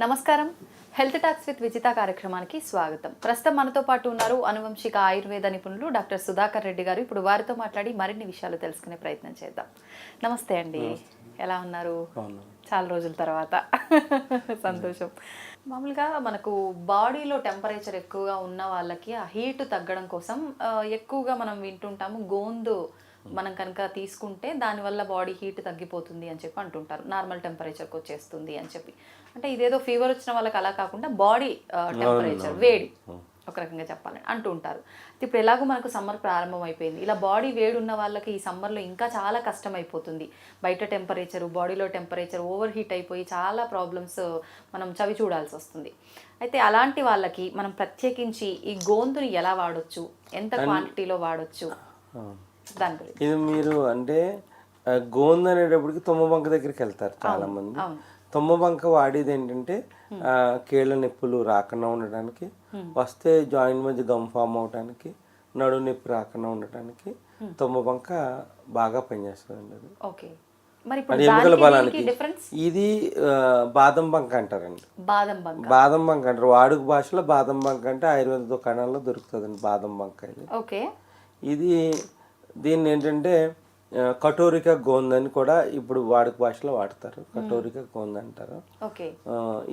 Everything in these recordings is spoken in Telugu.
నమస్కారం. హెల్త్ టాక్స్ విత్ విజిత కార్యక్రమానికి స్వాగతం. ప్రస్తుతం మనతో పాటు ఉన్నారు అనువంశిక ఆయుర్వేద నిపుణులు డాక్టర్ సుధాకర్ రెడ్డి గారు. ఇప్పుడు వారితో మాట్లాడి మరిన్ని విషయాలు తెలుసుకునే ప్రయత్నం చేద్దాం. నమస్తే అండి. ఎలా ఉన్నారు? చాలా రోజుల తర్వాత. సంతోషం. మామూలుగా మనకు బాడీలో టెంపరేచర్ ఎక్కువగా ఉన్న వాళ్ళకి ఆ హీట్ తగ్గడం కోసం ఎక్కువగా మనం వింటుంటాము గోందు మనం కనుక తీసుకుంటే దానివల్ల బాడీ హీట్ తగ్గిపోతుంది అని చెప్పి అంటుంటారు. నార్మల్ టెంపరేచర్కి వచ్చేస్తుంది అని చెప్పి. అంటే ఇదేదో ఫీవర్ వచ్చిన వాళ్ళకి అలా కాకుండా బాడీ టెంపరేచర్ వేడి ఒక రకంగా చెప్పాలని అంటూ ఉంటారు ఇప్పుడు ఎలాగో మనకు సమ్మర్ ప్రారంభం అయిపోయింది ఇలా బాడీ వేడి ఉన్న వాళ్ళకి ఈ సమ్మర్లో ఇంకా చాలా కష్టం అయిపోతుంది బయట టెంపరేచర్ బాడీలో టెంపరేచర్ ఓవర్ హీట్ అయిపోయి చాలా ప్రాబ్లమ్స్ మనం చవి చూడాల్సి వస్తుంది. అయితే అలాంటి వాళ్ళకి మనం ప్రత్యేకించి ఈ గోంతుని ఎలా వాడొచ్చు? ఎంత క్వాంటిటీలో వాడొచ్చు. దాని గురించి. ఇది మీరు అంటే గోంద అనేటప్పటికి తుమ్మబంక దగ్గరికి వెళ్తారు చాలా మంది తుమ్మబంక వాడేది ఏంటంటే కీళ్ళ నొప్పులు రాకుండా ఉండటానికి వస్తే జాయింట్ మధ్య గమ్ ఫామ్ అవడానికి నడు నొప్పి రాకుండా ఉండటానికి తుమ్మబంక బాగా పనిచేస్తుంది అది. ఓకే. మరి ఎముకల బలానికి. ఇది బాదం బంక అంటారండి. బాదం బంక. బాదం బంక అంటారు. వాడుక భాషలో బాదం బంక అంటే ఆయుర్వేద దుకాణాల్లో దొరుకుతుందండి బాదం బంక ఇది. ఓకే. ఇది దీన్ని ఏంటంటే కటోరిక గోంద్ అని కూడా ఇప్పుడు వాడుక భాషలో వాడతారు. కటోరిక గోంద్ అంటారు.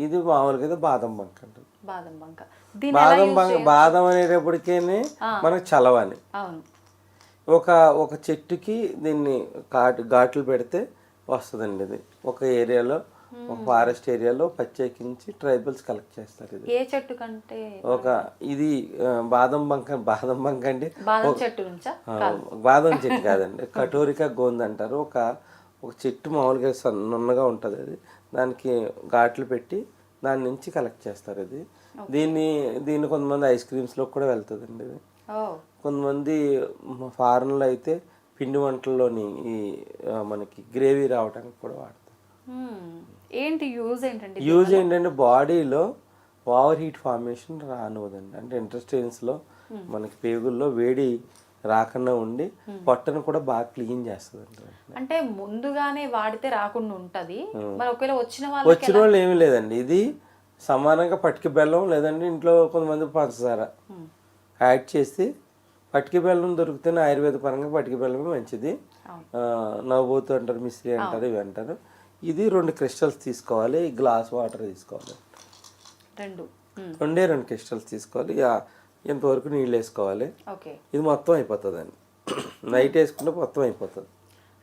ఇది మామూలుగా అయితే బాదం బంక అంటారు. బాదం బంక. బాదం బంక బాదం అనేటప్పటికేనే మనకు చలవని ఒక ఒక చెట్టుకి దీన్ని ఘాటు ఘాట్లు పెడితే వస్తుందండి ఇది. ఒక ఏరియాలో ఒక ఫారెస్ట్ ఏరియాలో ప్రత్యేకించి ట్రైబల్స్ కలెక్ట్ చేస్తారు ఇది. ఏ చెట్టు కంటే ఒక ఇది బాదం బంక బాదం బంక అండి బాదం చెట్టు బాదం చెట్టు కాదండి కటోరిక గోంద్ అంటారు. ఒక ఒక చెట్టు మామూలుగా సన్న- నున్నగా ఉంటుంది అది. దానికి ఘాట్లు పెట్టి దాని నుంచి కలెక్ట్ చేస్తారు ఇది. దీన్ని దీన్ని కొంతమంది ఐస్ క్రీమ్స్లో కూడా వెళ్తుందండి ఇది. కొంతమంది ఫారెన్లో అయితే పిండి వంటల్లోని ఈ మనకి గ్రేవీ రావడానికి కూడా వాడతారు. ఏంటి యూజ్ ఏంటండి యూజ్ ఏంటంటే బాడీలో ఓవర్ హీట్ ఫార్మేషన్ రానివ్వదండి. అంటే ఇంటెస్టైన్స్లో మనకి పేగుల్లో వేడి రాకుండా ఉండి పొట్టను కూడా బాగా క్లీన్ చేస్తుంది అంటే ముందుగానే వాడితే రాకుండా ఉంటది. మరి ఒకవేళ వచ్చిన వాళ్ళకి వచ్చిన వాళ్ళు ఏమీ లేదండి. ఇది సమానంగా పటిక బెల్లం లేదంటే ఇంట్లో కొంతమంది పంచదార యాడ్ చేసి పటిక బెల్లం దొరికితేనే ఆయుర్వేద పరంగా పటిక బెల్లమే మంచిది. నవ్వుతూ అంటారు మిశ్రీ అంటారు ఇవి అంటారు. ఇది రెండు క్రిస్టల్స్ తీసుకోవాలి గ్లాస్ వాటర్ తీసుకోవాలి. రెండు. రెండే రెండు క్రిస్టల్స్ తీసుకోవాలి ఇంతవరకు నీళ్ళు వేసుకోవాలి. ఇది మొత్తం అయిపోతుందండి. నైట్ వేసుకుంటే మొత్తం అయిపోతుంది.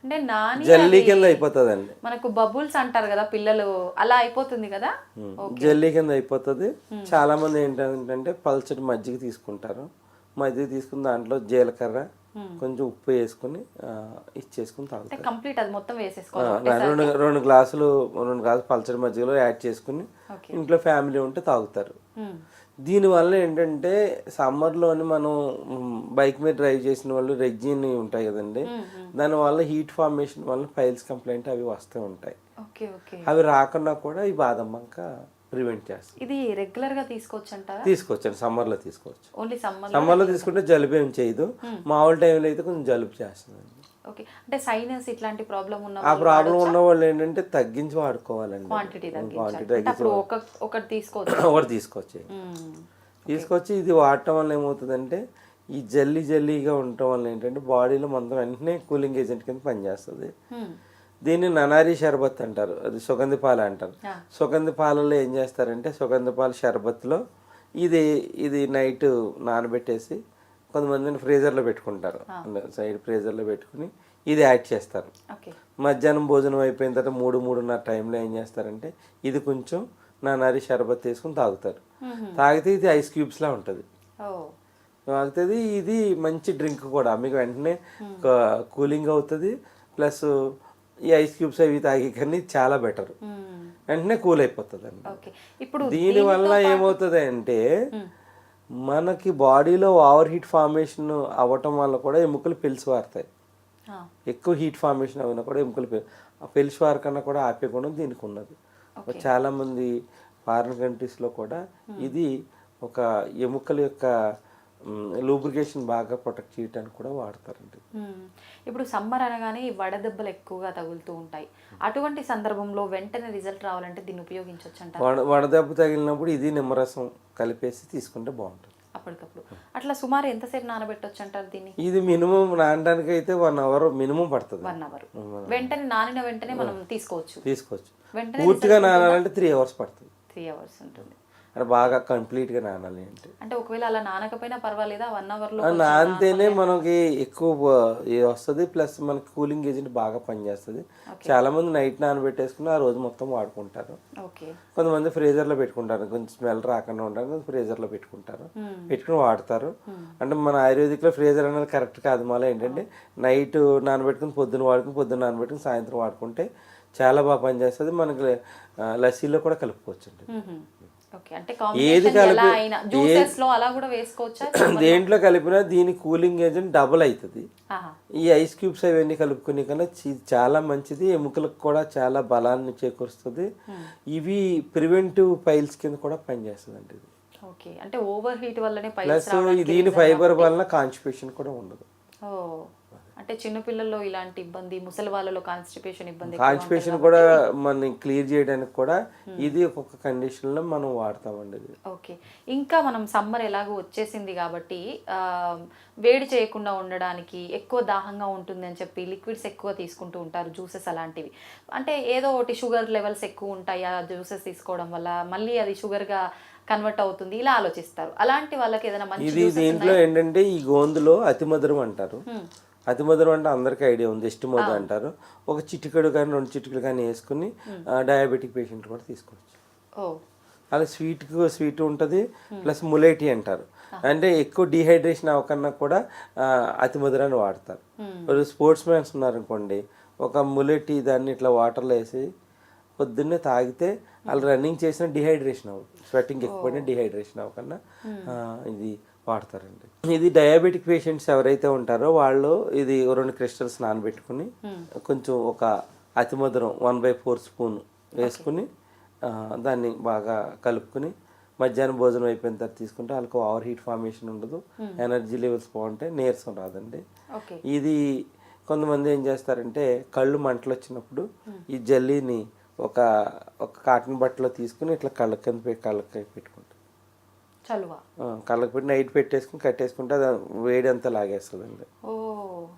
అంటే నాని జల్లీ కింద అయిపోతుందండి. మనకు బబుల్స్ అంటారు కదా పిల్లలు అలా అయిపోతుంది కదా? జల్లీ కింద అయిపోతుంది. చాలా మంది ఏంటంటే పల్చటి మజ్జిగ తీసుకుంటారు. మజ్జిగ తీసుకుని దాంట్లో జీలకర్ర కొంచెం ఉప్పు వేసుకుని ఇచ్చేసుకుని తాగుతారు. కంప్లీట్ అది మొత్తం వేసేసుకోవాలి రెండు రెండు గ్లాసులు రెండు గ్లాసులు పల్చటి మజ్జిగలో యాడ్ చేసుకుని ఇంట్లో ఫ్యామిలీ ఉంటే తాగుతారు. మ్మ్. దీనివల్ల ఏంటంటే సమ్మర్లోని మనం బైక్ మీద డ్రైవ్ చేసిన వాళ్ళు రెగ్జిన్ ఉంటాయి కదండి. దానివల్ల హీట్ ఫార్మేషన్ వల్ల ఫైల్స్ కంప్లైంట్ అవి వస్తూ ఉంటాయి. అవి రాకుండా కూడా ఈ బాదం బంక ప్రివెంట్ చేస్తుంది ఇది రెగ్యులర్గా తీసుకోవచ్చు అంటారా తీసుకోవచ్చండి సమ్మర్లో తీసుకోవచ్చు. ఓన్లీ సమ్మర్ సమ్మర్లో తీసుకుంటే జలుబు ఏం చేయదు. మామూలు టైంలో అయితే కొంచెం జలుబు చేస్తుందండి. ఓకే అంటే సైనస్ ఇట్లాంటి ప్రాబ్లం ఉన్న ఆ ప్రాబ్లం ఉన్న వాళ్ళు ఏంటంటే తగ్గించి వాడుకోవాలండి. క్వాంటిటీ తగ్గించాలి. క్వాంటిటీ అప్పుడు ఒక ఒకటి తీసుకోవచ్చు. ఒకటి తీసుకొచ్చి మ్మ్. తీసుకొచ్చి ఇది వాడటం వల్ల ఏమవుతుందంటే ఈ జల్లీ జల్లీగా ఉండటం వల్ల ఏంటంటే బాడీలో మొత్తం వెంటనే కూలింగ్ ఏజెంట్ కింద పనిచేస్తుంది. దీన్ని ననారి షర్బత్ అంటారు. అది సుగంధి పాలు అంటారు. సుగంధి పాలలో ఏం చేస్తారంటే సుగంధి పాల షర్బత్లో ఇది ఇది నైట్ నానబెట్టేసి కొంతమందిని ఫ్రీజర్లో పెట్టుకుంటారు. సైడ్ ఫ్రీజర్లో పెట్టుకుని ఇది యాడ్ చేస్తారు. మధ్యాహ్నం భోజనం అయిపోయిన తర్వాత మూడు మూడున్నర టైంలో ఏం చేస్తారంటే ఇది కొంచెం ననారి షర్బత్ వేసుకుని తాగుతారు. తాగితే ఇది ఐస్ క్యూబ్స్లా ఉంటుంది. తాగుతుంది ఇది మంచి డ్రింక్ కూడా. మీకు వెంటనే కూలింగ్ అవుతుంది. ప్లస్ ఈ ఐస్ క్యూబ్స్ అవి తాగి కానీ చాలా బెటర్. వెంటనే కూల్ అయిపోతుంది అండి ఓకే. ఇప్పుడు దీని వల్ల ఏమవుతుంది అంటే మనకి బాడీలో ఓవర్ హీట్ ఫార్మేషన్ అవ్వటం వల్ల కూడా ఎముకలు పిలిచి వారుతాయి. ఎక్కువ హీట్ ఫార్మేషన్ అయినా కూడా ఎముకలు పెలిసి వారకన్నా కూడా ఆపే గుణం దీనికి ఉన్నది. చాలా మంది ఫారిన్ కంట్రీస్లో కూడా ఇది ఒక ఎముకల యొక్క లూబ్రికేషన్ బాగా ప్రొటెక్ట్ చేయడానికి కూడా వాడతారండి. ఇప్పుడు సమ్మర్ అనగానే వడదెబ్బలు ఎక్కువగా తగులుతూ ఉంటాయి. అటువంటి సందర్భంలో వెంటనే రిజల్ట్ రావాలంటే దీన్ని ఉపయోగించవచ్చు వడ వడదెబ్బ తగిలినప్పుడు ఇది నిమ్మరసం కలిపేసి తీసుకుంటే బాగుంటుంది. అప్పటికప్పుడు. అట్లా సుమారు ఎంతసేపు నానబెట్టొచ్చు అంటారు దీన్ని? ఇది మినిమం నానడానికి అయితే వన్ అవర్ మినిమం పడుతుంది. One hour. వెంటనే నానిన వెంటనే మనం తీసుకోవచ్చు. తీసుకోవచ్చు. వెంటనే పూర్తిగా నానాలంటే త్రీ అవర్స్ పడుతుంది. త్రీ అవర్స్ ఉంటుంది. అంటే బాగా కంప్లీట్గా నానాలి అంటే. అంటే ఒకవేళ అలా నానకపోయినా పర్వాలేదా? వన్ అవర్లో ఆ నానితేనే మనకి ఎక్కువ వస్తుంది ప్లస్ మనకి కూలింగ్ ఏజెంట్ బాగా పనిచేస్తుంది. చాలా మంది నైట్ నానబెట్టేసుకుని ఆ రోజు మొత్తం వాడుకుంటారు. కొంతమంది ఫ్రీజర్లో పెట్టుకుంటారు. కొంచెం స్మెల్ రాకుండా ఉండడానికి ఫ్రీజర్లో పెట్టుకుంటారు. పెట్టుకుని వాడతారు. అంటే మన ఆయుర్వేదిక్లో ఫ్రీజర్ అనేది కరెక్ట్ కాదు మళ్ళీ ఏంటంటే నైట్ నానబెట్టుకుని పొద్దున వాడుకుని పొద్దున నానబెట్టుకుని సాయంత్రం వాడుకుంటే చాలా బాగా పనిచేస్తుంది. మనకి లస్సీలో కూడా కలుపుకోవచ్చు అంటే ఏది కలిపి- దేంట్లో కలిపినా దీని కూలింగ్ ఏజెంట్ డబుల్ అవుతుంది. ఈ ఐస్ క్యూబ్స్ అవన్నీ కలుపుకునే కన్నా చాలా మంచిది. ఎముకలకు కూడా చాలా బలాన్ని చేకూరుస్తుంది. ఇవి ప్రివెంటివ్ పైల్స్ కింద కూడా పనిచేస్తుంది అండి ఇది అంటే ఓవర్ హీట్ వల్లనే పైల్స్ దీని ఫైబర్ వలన కాన్స్టిపేషన్ కూడా ఉండదు. ఓ. అంటే చిన్నపిల్లల్లో ఇలాంటి ఇబ్బంది ముసలి వాళ్ళలో కాన్స్టిపేషన్ ఇబ్బంది కాన్స్టిపేషన్ కూడా మనం క్లియర్ చేయడానికి కూడా ఇది ఒక్కొక్క కండిషన్లో మనం వాడతామండి ఓకే ఇంకా మనం సమ్మర్ ఎలాగో వచ్చేసింది కాబట్టి వేడి చేయకుండా ఉండడానికి ఎక్కువ దాహంగా ఉంటుంది అని చెప్పి లిక్విడ్స్ ఎక్కువ తీసుకుంటూ ఉంటారు జ్యూసెస్ అలాంటివి. అంటే ఏదో ఒకటి షుగర్ లెవెల్స్ ఎక్కువ ఉంటాయి ఆ జ్యూసెస్ తీసుకోవడం వల్ల మళ్ళీ అది షుగర్గా కన్వర్ట్ అవుతుంది ఇలా ఆలోచిస్తారు. అలాంటి వాళ్ళకి ఏదైనా మంచి ఇది దీంట్లో ఏంటంటే ఈ గోందులో అతి మధురం అంటారు. అతి మధురం అంటే అందరికీ ఐడియా ఉంది. మధు అంటారు. ఒక చిటికెడు కానీ రెండు చిటికెడు కానీ వేసుకుని డయాబెటిక్ పేషెంట్ కూడా తీసుకోవచ్చు. అలా స్వీట్ స్వీట్ ఉంటుంది ప్లస్ ములేటి అంటారు. అంటే ఎక్కువ డిహైడ్రేషన్ అవ్వకన్నా కూడా అతి మధురాన్ని వాడతారు. ఇప్పుడు స్పోర్ట్స్ మ్యాన్స్ ఉన్నారనుకోండి ఒక ములేటి దాన్ని ఇట్లా వాటర్లో వేసి పొద్దున్నే తాగితే వాళ్ళు రన్నింగ్ చేసిన డిహైడ్రేషన్ అవ్వదు. స్వెట్టింగ్ ఎక్కువ డిహైడ్రేషన్ అవ్వకన్నా ఆ, ఇది వాడతారండి. ఇది డయాబెటిక్ పేషెంట్స్ ఎవరైతే ఉంటారో వాళ్ళు ఇది రెండు క్రిస్టల్స్ నానబెట్టుకుని కొంచెం ఒక అతి మధురం వన్ బై ఫోర్ స్పూన్ వేసుకుని దాన్ని బాగా కలుపుకుని మధ్యాహ్నం భోజనం అయిపోయిన తర్వాత తీసుకుంటే వాళ్ళకి ఓవర్ హీట్ ఫార్మేషన్ ఉండదు. ఎనర్జీ లెవెల్స్ బాగుంటాయి నీరసం రాదండి. ఇది కొంతమంది ఏం చేస్తారంటే కళ్ళు మంటలు వచ్చినప్పుడు ఈ జల్లీని ఒక ఒక కాటన్ బట్టలో తీసుకుని ఇట్లా కళ్ళ కింద పెట్టి కళ్ళకి పెట్టుకుంటారు చలువ. కళ్ళకి పెట్టి నైట్ పెట్టేసుకుని కట్టేసుకుంటే అది వేడి అంతా లాగేస్తుందండి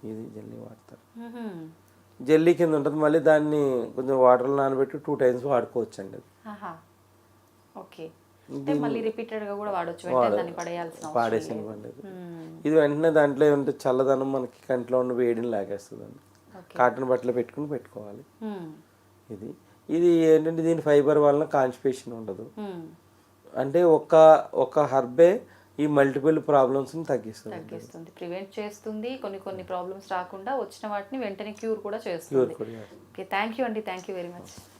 ఇది జల్లీ వాడతారు. జల్లీ కింద ఉంటుంది మళ్ళీ దాన్ని కొంచెం వాటర్లో నానబెట్టి టూ టైమ్స్ వాడుకోవచ్చు అండి ఓకే. మళ్ళీ కూడా వాడొచ్చు పడేయాల్సిన పాడేసిన. ఇది వెంటనే దాంట్లో ఏముంటే చల్లదనం మనకి కంట్లో ఉన్న వేడిని లాగేస్తుందండి. ఓకే. కాటన్ బట్టలు పెట్టుకుని పెట్టుకోవాలి. ఇది. ఇది ఏంటంటే దీని ఫైబర్ వలన కాన్స్టిపేషన్ ఉండదు. మ్మ్. అంటే ఒక ఒక హర్బే ఈ మల్టిపుల్ ప్రాబ్లమ్స్ని తగ్గిస్తుంది. తగ్గిస్తుంది. ప్రివెంట్ చేస్తుంది. కొన్ని కొన్ని ప్రాబ్లమ్స్ రాకుండా వచ్చిన వాటిని వెంటనే క్యూర్ కూడా చేస్తుంది. థ్యాంక్ యూ అండి. Thank you very much